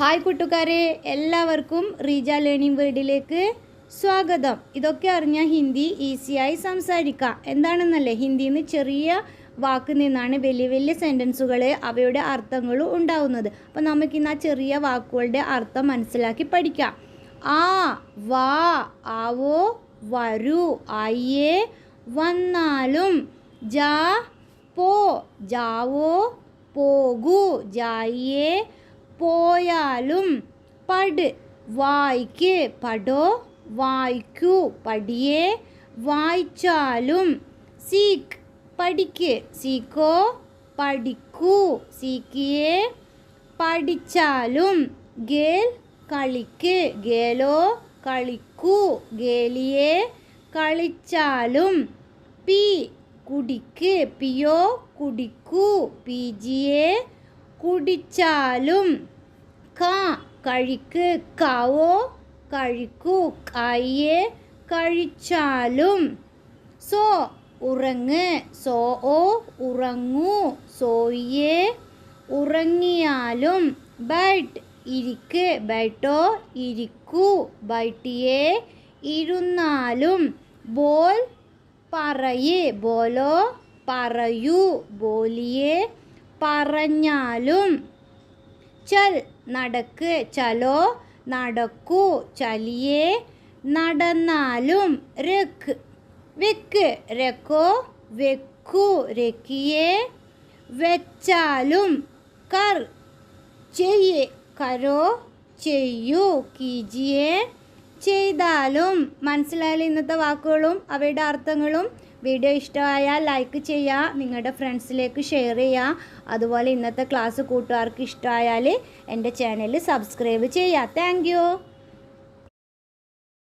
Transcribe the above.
Hi കൂട്ടുകാരെ. എല്ലാവർക്കും Reeja learning വേൾഡിലേക്ക് സ്വാഗതം. ഇതൊക്കെ അറിഞ്ഞാൽ ഹിന്ദി ഈസിയായി സംസാരിക്കാം. എന്താണെന്നല്ലേ? ഹിന്ദിയിൽ നിന്ന് ചെറിയ വാക്ക് നിന്നാണ് വലിയ വലിയ സെന്റൻസുകൾ അവയുടെ അർത്ഥങ്ങളും ഉണ്ടാവുന്നത്. അപ്പോൾ നമുക്കിന്ന് ആ ചെറിയ വാക്കുകളുടെ അർത്ഥം മനസ്സിലാക്കി പഠിക്കാം. ആ വാ ആവോ വരൂ അയ്യേ വന്നാലും ജാ പോ ജാവോ പോകൂ ജായേ போயாலும் படு. வாய்க்கு படோ வாய்க்கு படியே வாய்ச்சாலும் சீக். படிக்கு. சீக்கோ படிக்கு. சீக்கியே படித்தாலும் கேல் களிக்கு. கேலோ களிக்கு. கேலியே கழிச்சாலும் பீ. குடிக்கு. பியோ குடிக்கு. பிஜியே കുടിച്ചാലും ക കഴിക്ക് കാവോ കഴിക്കൂ കായെ കഴിച്ചാലും. സോ ഉറങ്ങ് സോ ഓ ഉറങ്ങൂ സോയെ ഉറങ്ങിയാലും. ബൈട്ട് ഇരിക്ക് ബൈട്ടോ ഇരിക്കൂ ബൈട്ടിയെ ഇരുന്നാലും. ബോൽ പറയേ ബോലോ പറയൂ ബോലിയെ പറഞ്ഞാലും ചൽ നടക്ക് ചലോ നടക്കൂ ചലിയേ നടന്നാലും രക്ക് വെക്ക് രക്കോ വെക്കൂ രക്കിയേ വെച്ചാലും കർ ചെയ്യേ കരോ ചെയ്യൂ കീജിയേ ചെയ്താലും മനസ്സിലായാലും ഇന്നത്തെ വാക്കുകളും അവയുടെ അർത്ഥങ്ങളും വീഡിയോ ഇഷ്ടമായാൽ ലൈക്ക് ചെയ്യുക നിങ്ങളുടെ ഫ്രണ്ട്സിലേക്ക് ഷെയർ ചെയ്യുക. അതുപോലെ ഇന്നത്തെ ക്ലാസ് കൂട്ടുകാർക്ക് ഇഷ്ടമായാൽ എന്റെ ചാനൽ സബ്സ്ക്രൈബ് ചെയ്യുക. താങ്ക്